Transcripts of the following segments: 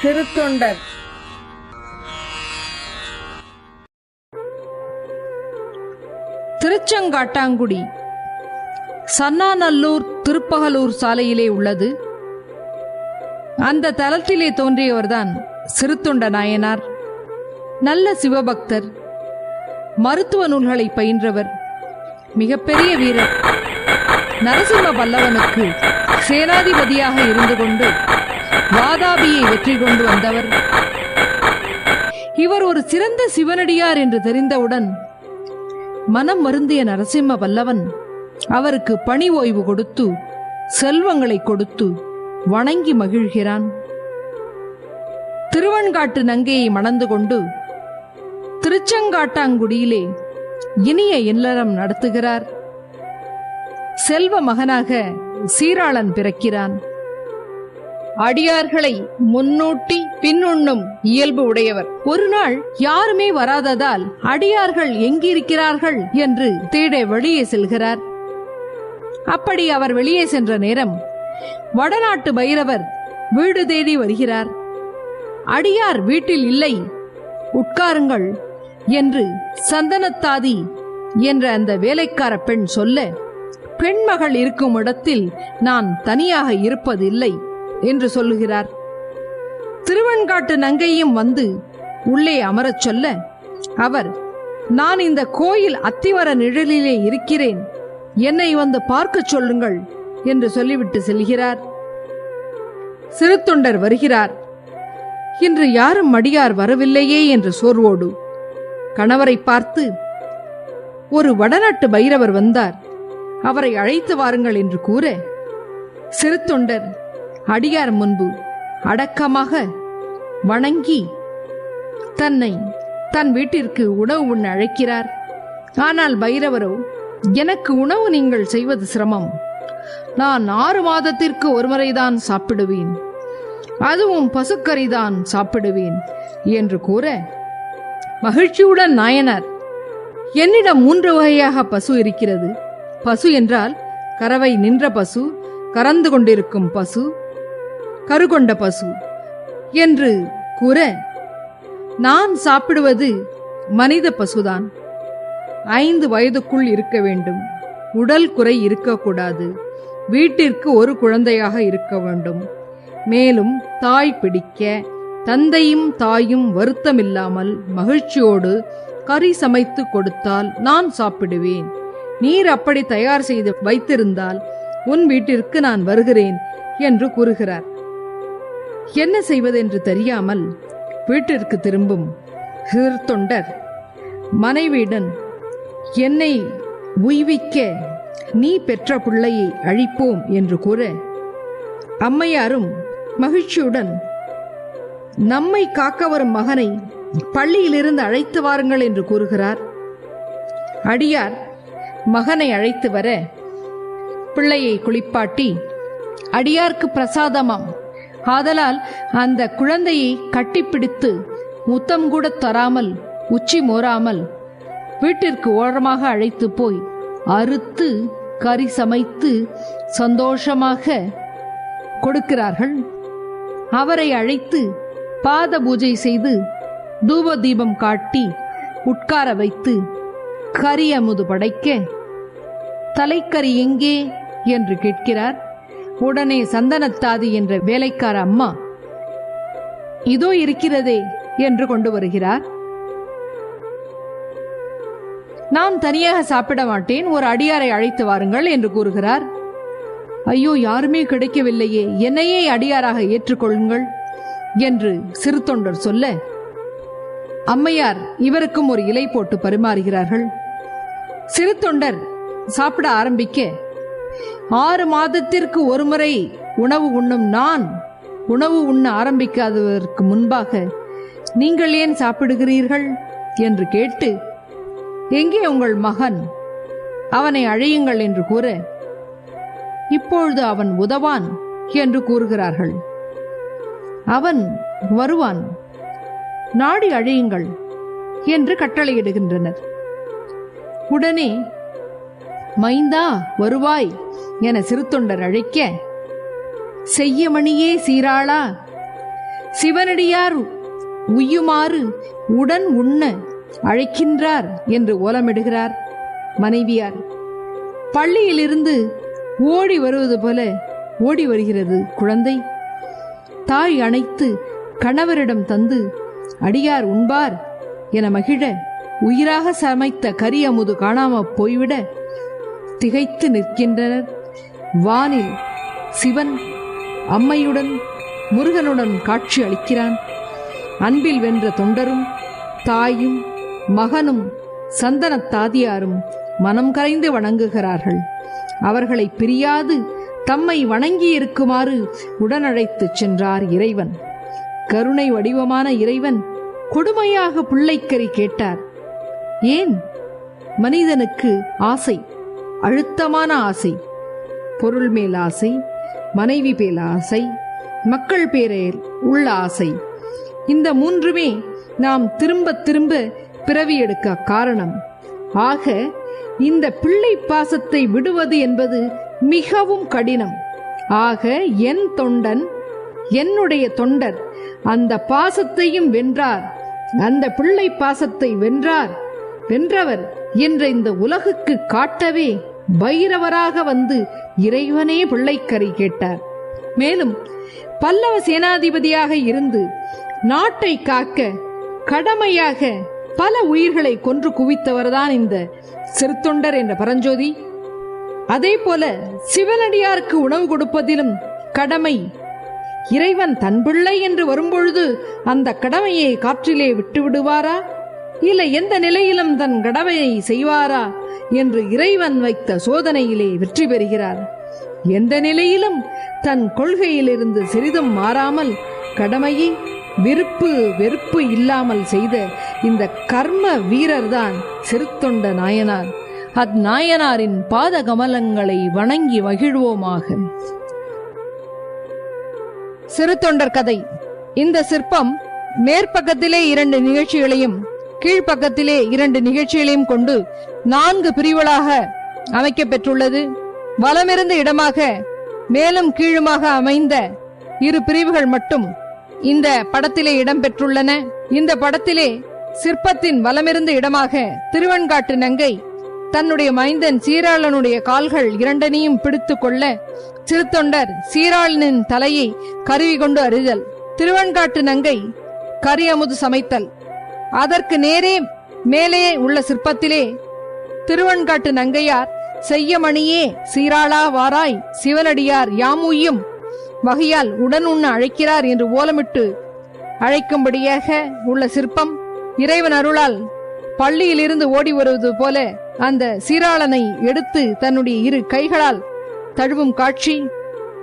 திருத்தொண்டர். திருச்செங்காட்டாங்குடி சன்னாநல்லூர் திருப்பகலூர் சாலையிலே உள்ளது. அந்த தலத்திலே தோன்றியவர்தான் சிறுத்தொண்ட நாயனார். நல்ல சிவபக்தர் மருத்துவ நூல்களை பயின்றவர் மிகப்பெரிய வீரர். நரசிம்ம பல்லவனுக்கு சேனாதிபதியாக இருந்து கொண்டு வாதாபியை வெற்றி கொண்டு வந்தவர். இவர் ஒரு சிறந்த சிவனடியார் என்று தெரிந்தவுடன் மனம் வருந்திய நரசிம்ம வல்லவன் அவருக்கு பணி ஓய்வு கொடுத்து செல்வங்களை கொடுத்து வணங்கி மகிழ்கிறான். திருவன்காட்டு நங்கையை மணந்து கொண்டு திருச்செங்காட்டாங்குடியிலே இனிய இல்லறம் நடத்துகிறார். செல்வ மகனாக சீராளன் பிறக்கிறான். அடியார்களை முன்னூட்டி பின்னுண்ணும் இயல்பு உடையவர். ஒரு நாள் யாருமே வராததால் அடியார்கள் எங்கிருக்கிறார்கள் என்று தேட வெளியே செல்கிறார். அப்படி அவர் வெளியே சென்ற நேரம் வடநாட்டு பைரவர் வீடு தேடி வருகிறார். அடியார் வீட்டில் இல்லை உட்காருங்கள் என்று சந்தனத்தாதி என்ற அந்த வேலைக்கார பெண் சொல்ல பெண்மகள் இருக்கும் இடத்தில் நான் தனியாக இருப்பதில்லை. என்று சொல்லுகிறார். திருவன்காட்டு நங்கையும் வந்து உள்ளே அமரச் சொல்ல அவர் நான் இந்த கோயில் அத்திவர நிழலிலே இருக்கிறேன். என்னை வந்து பார்க்கச் சொல்லுங்கள் என்று சொல்லிவிட்டு செல்கிறார். சிறுத்தொண்டர் வருகிறார். இன்று யாரும் மடியார் வரவில்லையே என்று சோர்வோடு கணவரை பார்த்து ஒரு வடநாட்டு பைரவர் வந்தார். அவரை அழைத்து வாருங்கள் என்று கூற சிறுத்தொண்டர் அடியார் முன்பு அடக்கமாக வணங்கி தன்னை தன் வீட்டிற்கு உணவு உண்ண அழைக்கிறார். ஆனால் பைரவரோ எனக்கு உணவு நீங்கள் செய்வது சிரமம். நான் ஆறு மாதத்திற்கு ஒருமுறைதான் சாப்பிடுவேன். அதுவும் பசுக்கறிதான் சாப்பிடுவேன் என்று கூற மகிழ்ச்சியுடன் நாயனார் என்னிடம் மூன்று வகையாக பசு இருக்கிறது. பசு என்றால் கறவை நின்ற பசு கறந்து கொண்டிருக்கும் பசு கருகொண்ட பசு என்று கூற நான் சாப்பிடுவது மனித பசுதான். ஐந்து வயதுக்குள் இருக்க வேண்டும். உடல் குறை இருக்கக்கூடாது. வீட்டிற்கு ஒரு குழந்தையாக இருக்க வேண்டும். மேலும் தாய் பிடிக்க தந்தையும் தாயும் வருத்தமில்லாமல் மகிழ்ச்சியோடு கறி சமைத்து கொடுத்தால் நான் சாப்பிடுவேன். நீர் அப்படி தயார் செய்து வைத்திருந்தால் உன் வீட்டிற்கு நான் வருகிறேன் என்று கூறுகிறார். என்ன செய்வதென்று தெரியாமல் வீட்டிற்கு திரும்பும் சிறுத்தொண்டர் மனைவியுடன் என்னை உய்விக்க நீ பெற்ற பிள்ளையை அழிப்போம் என்று கூற அம்மையாரும் மகிழ்ச்சியுடன் நம்மை காக்க வரும் மகனை பள்ளியிலிருந்து அழைத்து வாருங்கள் என்று கூறுகிறார். அடியார் மகனை அழைத்து வர பிள்ளையை குளிப்பாட்டி அடியார்க்கு பிரசாதமாம் ஆதலால் அந்த குழந்தையை கட்டிப்பிடித்து முத்தம் கூட தராமல் உச்சி மோராமல் வீட்டிற்கு ஓரமாக அழைத்து போய் அறுத்து கறி சமைத்து சந்தோஷமாக கொடுக்கிறார்கள். அவரை அழைத்து பாத பூஜை செய்து தூப தீபம் காட்டி உட்கார வைத்து கரி அமுது படைக்க தலைக்கறி எங்கே? என்று கேட்கிறார். உடனே சந்தனத்தாதி என்ற வேலைக்கார அம்மா இதோ இருக்கிறதே என்று கொண்டு வருகிறார். நான் தனியாக சாப்பிட மாட்டேன் ஒரு அடியாரை அழைத்து வாருங்கள் என்று கூறுகிறார். ஐயோ யாருமே கிடைக்கவில்லையே என்னையே அடியாராக ஏற்றுக்கொள்ளுங்கள் என்று சிறு தொண்டர் சொல்ல அம்மையார் இவருக்கும் ஒரு இலை போட்டு பரிமாறுகிறார்கள். சிறு தொண்டர் சாப்பிட ஆரம்பிக்க ஆறு மாதத்திற்கு ஒருமுறை உணவு உண்ணும் நான் உணவு உண்ண ஆரம்பிக்காததற்கு முன்பாக நீங்கள் ஏன் சாப்பிடுகிறீர்கள்? என்று கேட்டு எங்கே உங்கள் மகன்? அவனை அழையுங்கள் என்று கூற இப்பொழுது அவன் உதவான் என்று கூறுகிறார்கள். அவன் வருவான். நாடி அழையுங்கள் என்று கட்டளையிடுகின்றனர். உடனே மைந்தா வருவாய் என சிறுத்தொண்டர் அழைக்க செய்யமணியே சீராளா சிவனடியார் உய்யுமாறு உடன் உண்ண அழைக்கின்றார் என்று ஓலமிடுகிறார் மனைவியார். பள்ளியிலிருந்து ஓடி வருவது போல ஓடி வருகிறது குழந்தை. தாய் அணைத்து கணவரிடம் தந்து அடியார் உண்பார் என மகிழ உயிராக சமைத்த கரியமுது காணாம போய்விட திகைத்து நிற்கின்றனர். வானில் சிவன் அம்மையுடன் முருகனுடன் காட்சி அளிக்கிறான். அன்பில் வென்ற தொண்டரும் தாயும் மகனும் சந்தனத் தாதியாரும் மனம் கரைந்து வணங்குகிறார்கள். அவர்களை பிரியாது தம்மை வணங்கி இருக்குமாறு உடனழைத்துச் சென்றார் இறைவன். கருணை வடிவமான இறைவன் கொடுமையாக பிள்ளைக்கறி கேட்டார். ஏன்? மனிதனுக்கு ஆசை. அழுத்தமான ஆசை பொருள் மேல் ஆசை மனைவி பேல் ஆசை மக்கள் பேரில் உள்ள ஆசை. இந்த மூன்றுமே நாம் திரும்ப திரும்ப பிறவி எடுக்க காரணம். ஆக இந்த பிள்ளை பாசத்தை விடுவது என்பது மிகவும் கடினம். ஆக என் தொண்டன் என்னுடைய தொண்டர் அந்த பாசத்தையும் வென்றார். அந்த பிள்ளை பாசத்தை வென்றார். வென்றவர் என்ற இந்த உலகுக்கு காட்டவே பைரவராக வந்து இறைவனே பிள்ளைக்கறி கேட்டார். மேலும் பல்லவ சேனாதிபதியாக இருந்து நாட்டை காக்க கடமையாக பல உயிர்களை கொன்று குவித்தவர்தான் இந்த சிறுத்தொண்டர் என்ற பரஞ்சோதி. அதே போல சிவனடியாருக்கு உணவு கொடுப்பதிலும் கடமை இறைவன் தன் பிள்ளை என்று வரும்பொழுது அந்த கடமையை காற்றிலே விட்டு விடுவாரா இல்லை எந்த நிலையிலும் தன் கடமையை செய்வாரா என்று இறைவன் வைத்த சோதனையிலே வெற்றி பெறுகிறார். எந்த நிலையிலும் தன் கொள்கையிலிருந்து சிறிதும் மாறாமல் கடமையை விருப்பு வெறுப்பு இல்லாமல் செய்த இந்த கர்ம வீரர்தான் சிறுத்தொண்ட நாயனார். அந்நாயனாரின் பாத கமலங்களை வணங்கி மகிழ்வோமாக. சிறுத்தொண்டர் கதை. இந்த சிற்பம் மேற்பக்கத்திலே இரண்டு நிகழ்ச்சிகளையும் கீழ்ப்பக்கத்திலே இரண்டு நிகழ்ச்சிகளையும் கொண்டு நான்கு பிரிவுகளாக அமைக்கப்பெற்றுள்ளது. வலமிருந்த இடமாக மேலும் கீழுமாக அமைந்த இரு பிரிவுகள் மட்டும் இந்த படத்திலே இடம்பெற்றுள்ளன. இந்த படத்திலே சிற்பத்தின் வலமிருந்த இடமாக திருவன்காட்டு நங்கை தன்னுடைய மைந்தன் சீராளனுடைய கால்கள் இரண்டனையும் பிடித்துக் கொள்ள சிறுத்தொண்டர் சீராளனின் தலையை கருவி கொண்டு அறிதல் திருவன்காட்டு நங்கை கரியமுது சமைத்தல். அதற்கு நேரே மேலே உள்ள சிற்பத்திலே திருவெண்காட்டு நங்கையார் செய்யமணியே சீராளா வாராய் சிவனடியார் யாமுயும் வகையால் உடன் உண்ண அழைக்கிறார் என்று ஓலமிட்டு அழைக்கும்படியாக உள்ள சிற்பம் இறைவன் அருளால் பள்ளியிலிருந்து ஓடி வருவது போல அந்த சீராளனை எடுத்து தன்னுடைய இரு கைகளால் தழுவும் காட்சி.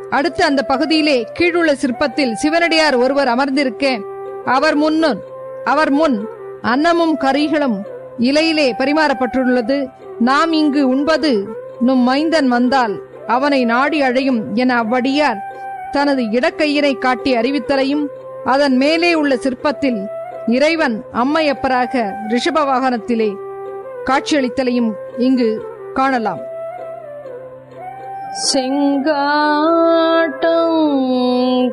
அடுத்து அந்த பகுதியிலே கீழுள்ள சிற்பத்தில் சிவனடியார் ஒருவர் அமர்ந்திருக்க அவர் முன்னும் அவர் முன் அன்னமும் கறிகளும் இலையிலே பரிமாறப்பட்டுள்ளது. நாம் இங்கு உண்பது நும் மைந்தன் வந்தால் அவனை நாடி அழையும் என அவ்வடியார் தனது இடக்கையினை காட்டி அறிவித்தலையும் அதன் மேலே உள்ள சிற்பத்தில் இறைவன் அம்மையப்பராக ரிஷப வாகனத்திலே காட்சியளித்தலையும் இங்கு காணலாம். செங்காட்டம்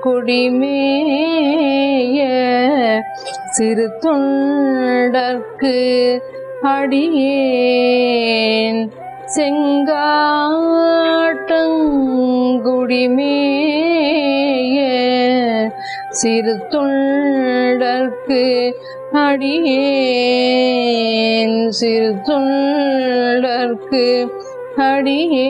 குடிமேய சிறு தொண்டர்க்கு அடியேன். செங்காட்டங்குடிமேய சிறு தொண்டர்க்கு அடியேன். சிறு தொண்டர்க்கு ஹரியே